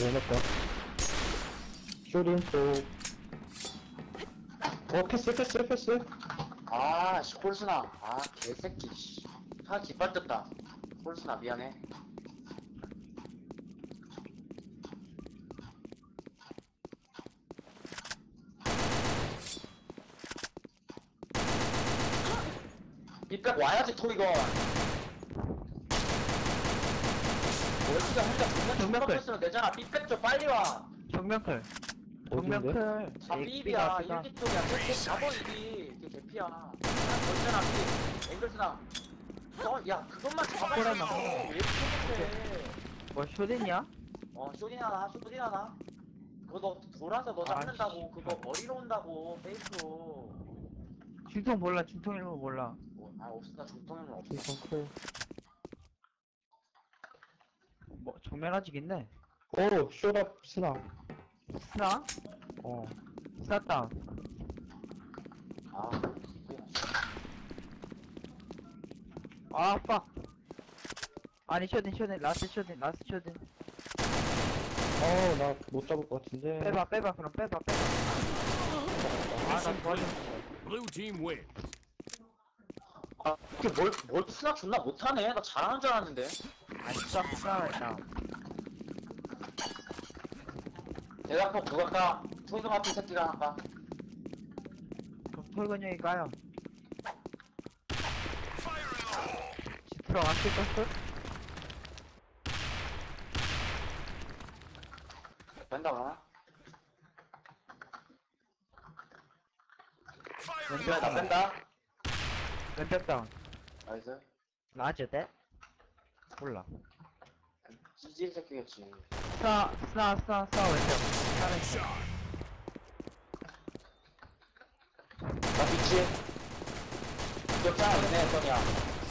내놨다. 쇼린 또. 어, 패스, 패스, 패스. 아, 씨, 홀스나. 아, 개새끼, 씨. 깃발 떴다. 홀스나, 미안해. 이백 와야지, 토이건. 수가 혼자 존나 정면클. 죽었으면 되잖아. 삐백 좀 빨리 와. 정면클. 정면클. 아, 삐비야. 일기 쪽이야. 쟤 잡어, 이기. 걔 개피야. 있잖아, 삐. 앵글스나. 어, 야, 그것만 잡아야지. 꼬라마. 왜 이렇게 못해. 뭐 쇼딘이야? 어, 쇼딘 하나, 쇼딘 하나. 그거 너 돌아서 너 아, 잡는다고. 그거 머리로 온다고. 페이스로. 중통 몰라. 중통 이름 몰라. 뭐, 아, 없어. 중통에는 없어. 뭐 정면 아직 있네. 오, 쇼답 스나. 스나? 어. 스나다. 아, 아 빡. 아니 쇼딘 쇼딘 라스트 쇼딘 라스트 쇼딘. 어, 나 못 잡을 것 같은데. 빼봐 빼봐 그럼 빼봐 빼봐. 아 나 도와줘. Blue team win. 아, 이게 뭘, 뭘 스나 존나 못하네. 나 잘하는 줄 알았는데. 스나다. 대답법 누가 까? 초이동 앞에 새끼가 하나 까? 그럼 톨건 형이 가요. 들어갔을 것을? 뺀다, 그러나? 왼쪽 나 뺀다. 왼쪽 다운. 나이스. 라즈 대? 몰라. 찌질 새끼겠지. 스나 스나 스나 스나 왼쪽. 나 미치. 기억자 있네, 써니야.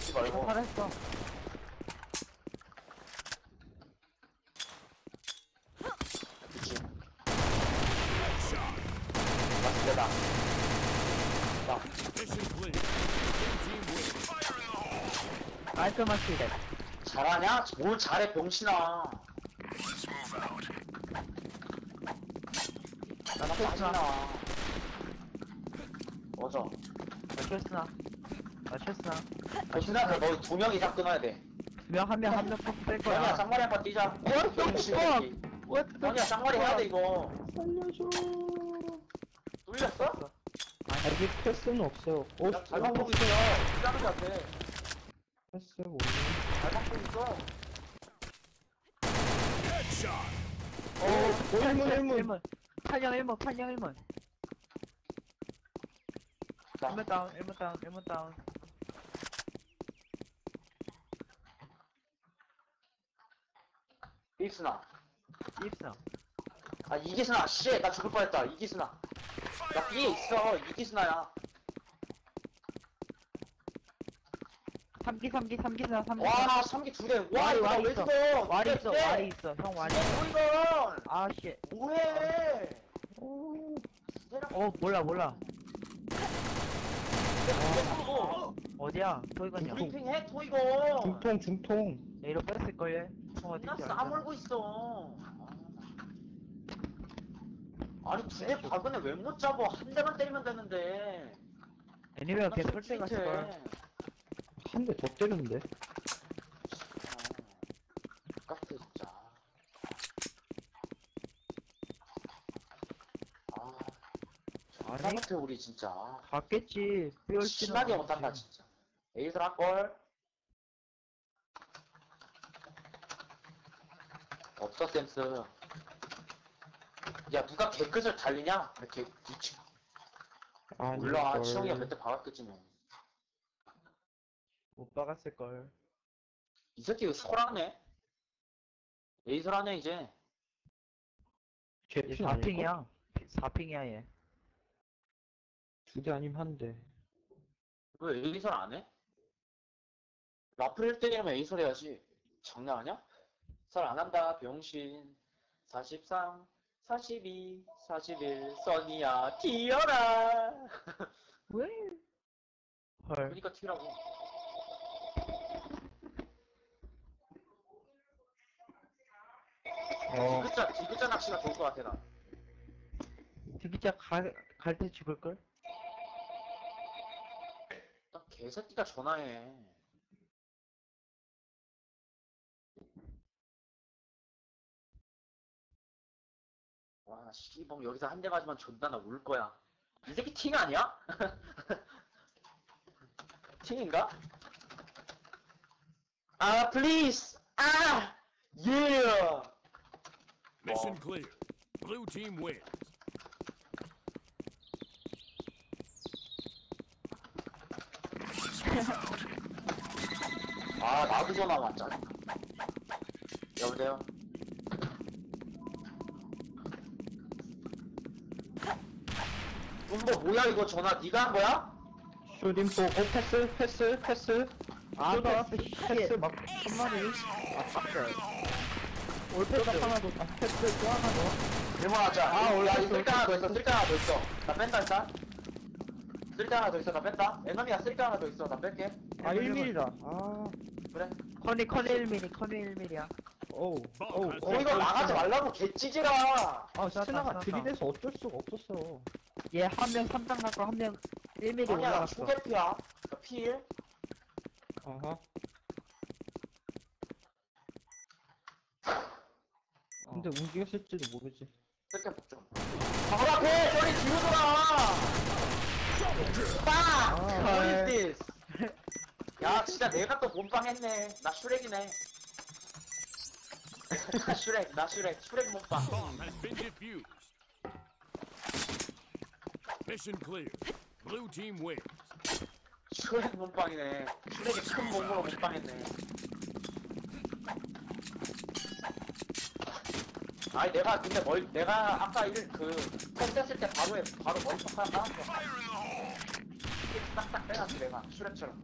쓰지 말고. 살았어. 미치. Shot. 맞습니다. 나. Win. 깔끔하게 돼. 잘하냐? 뭘 잘해, 병신아. 나나 짜증나. 나 쳤으나. 나 쳤으나. 병신아, 너두 명 이상 끊어야 돼. 두명 한명한명 뽑을 뺄 써니야, 거야. 쌍머리 한 번 뛰자. What the 병신 fuck? 새끼. What the 써니야, 쌍머리 해야 돼, 이거. 살려줘. 뚫렸어? 아직 패스는 없어요. 오, 나 보고 있어요. 뛰자는 것 같아. 패스 보고 있어. Headshot. 오, 일문, 일문. 1문. 탄영 1문, 탄영 1문. 자, 1문 다운, 1문 다운, 1문 다운. 삐스나. 입성. 아, 이기스나. 씨, 나 죽을 뻔했다. 이기스나. 나 B에 있어. 이기스나야. 3기, 3기, 3기 스나, 3기. 와, 3기 두 개. 와, 와리, 이거 와리 왜 있어. 죽어? 와리 네, 있어, 네. 와리 있어. 형 와리. 뭐 이건? 아, 씨. 뭐해? 어, 몰라, 몰라. 어, 어디야? 토이건이야. 브리핑 해, 토 이거. 중통, 중통. A로 뺐을걸요? 형 어디 나 있지? 싸물고 있어. 아니, 두개 박은에 왜못 잡아? 한 대만 때리면 되는데. 애니메어 나걔좀 설때 찌릿해. 갔을 걸. 한 대 더 때렸는데. 깍대 진짜. 아, 아니? 못해, 우리 진짜. 갔겠지. 삐올지는 심하게 못한다, 진짜. 에이스 할걸? 없어, 댄스. 야, 누가 개끝을 달리냐? 개, 미치. 아니, 몰라, 걸. 치영이가 몇대 박았겠지, 뭐. 못 박았을걸. 이 새끼 왜 설하네? 에이스라네, 이제. 아닐까? 4핑이야. 4핑이야, 얘. 두대 아니면 한 대. 왜 에이설 안 해? 라플 1등이면 에이설 해야지. 장난 아니야? 설안 한다, 병신. 43, 42, 41, 써니야, 튀어라! 왜? 헐. 그러니까 튀라고. 어. 디귿자, 디귿자 낚시가 좋을 것 같아, 나. 디귿자 갈때 죽을걸? 나 개새끼가 전화해. 와, 씨봉 여기서 한 대 맞으면 존나 나 울 거야. 이 새끼 팅 아니야? 팅인가? 아, please! 아! Yeah! Mission clear. Blue team wins. 아, 나도 전화 왔잖아. 여보세요? 음보 뭐야 이거 전화 네가 한 거야? 슈림포, 어, 패스, 패스, 패스. 아, 또나 패스, 씨. 패스 막, 한 마리. 아, 빡들. 올 패스 하나 더, 아, 패스 또 하나 더. 일본하자. 아, 올라 쓸데 하나 더 있어. 쓸데 하나 더 있어. 나 뺀다 일단. 쓸데 하나 더 있어. 나 뺀다. 에너미야 쓸데 하나 더 있어. 나 뺄게. 아, 1mm다. 아, 그래. 커니, 커니 1mm, 커니 1mm야. 어우, 어우. 어, 이거 나가지 말라고 개찌질아. 아, 스나가. 들이대서 어쩔 수가 없었어. 얘 한 명 3장 갖고 한 명 1mm 아니야, 나 올라갔어. 초계피야. 나 필. 아하. 근데 움직였을지도 모르지. 쓸게 복좀. 바로 앞에! 저리 뒤로 돌아! 빡! 아, What is this? 야, 진짜 내가 또 몸빵했네. 나 슈렉이네. 나 슈렉, 나 슈렉, 슈렉 몸빵. Bomb has been defused. Mission clear. Blue team wins. 슈렉 몸빵이네. 슈렉이 큰 몸으로 몸빵했네. 아니 내가 근데 멀 내가 아까 일그 패스했을 때 바로 해 바로 머리통 하나 까놨어. 딱딱 빼놨지 내가 슈렉처럼.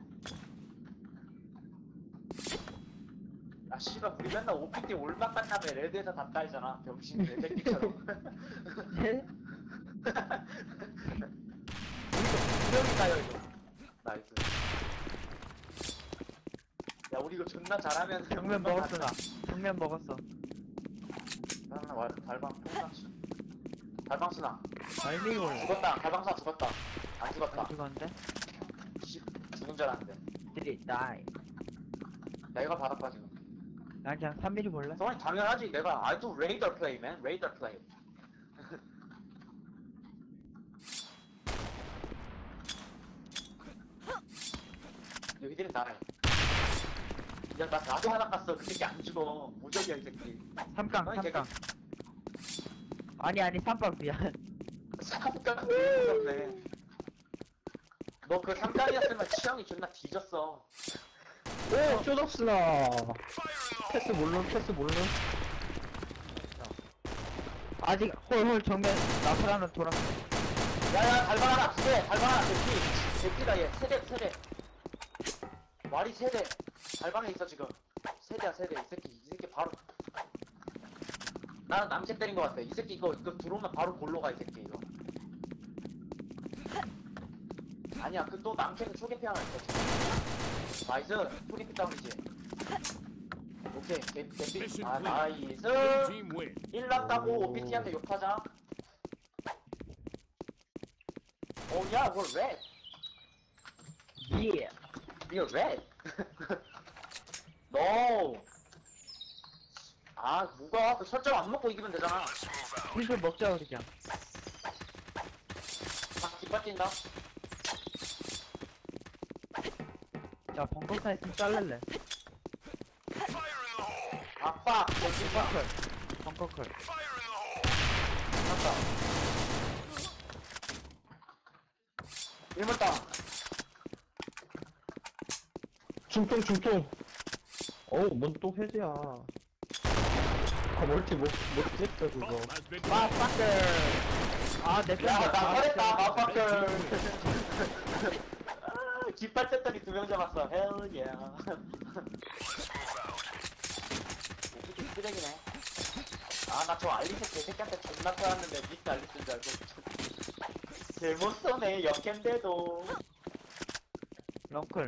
아 씨발 우리 맨날 OPT 올막 간 다음에 레드에서 다 깔잖아 병신 레드끼처럼. 네? 분명히 까요 이거. 나이스. 야 우리 이거 존나 잘하면 정면 먹었어, 나. 정면 먹었어. 하나 와 달방 똥낚시 달방스나? 알맹이 올라. 죽었다 달방사 죽었다. 안 죽었다. 안 죽었는데? 씨 죽은 줄 알았는데. 들이, 나이. 내가 받았다 지금. 난 그냥 3mm 볼래? 성환이 당연하지. 내가 I do radar play man radar play 여기들이 나래 야, 나, 나도 하나 깠어. 그 새끼 안 죽어. 무적이야, 이 새끼. 3강, 아니, 3강. 아니, 아니, 3강 미안. 삼각 무섭네. 너그 삼각이었으면 치형이 존나 뒤졌어. 오, 쇼덕스나. 패스 몰론, 패스 몰론. 아직, 홀, 홀, 정면, 나프라는 돌아. 야야 달방 하나 두 개, 달방 하나 대피. 대피다 얘. 세대 세대. 말이 세대. 달방에 있어 지금. 세대야 세대. 이 새끼 이 새끼 바로. 나는 남색 때린 것 같아. 이 새끼 이거 이거 들어오면 바로 골로 가 이 새끼 이거. 아니야 그 또 남캐는 초계피 하나 있어 지금. 나이스. 초계피 다운이지. 오케이 대, 대피. Mission 아 나이스. team wins. 1 났다고 OPT한테 욕하자. 오, 야, 뭘 왜? 예. You're red. No. 아, 누가? 그 설정 안 먹고 이기면 되잖아. 힐좀 먹자, 우리 그냥. 아, 뛴다. 야, 벙커사에 좀 잘랄래. 아빠, 정신 봐. 벙커클. 맞다. 1번 다운. 중통, 중통. 어우, 뭔 또 해제야. 아, 멀티 못, 못 찍어, 그거. Bomb has been 마, planted. 빡들. 아, 내 야, 편. 나 잘했다, 마파클. 깃발 뗐더니 두 명 잡았어. Yeah. 오피디 쓰레기네. 아, 나 저 알리스 개새끼한테 존나 떠났는데 미스 알리스인 줄 알고. 잘못 쏘네, 역캠대도. 런클.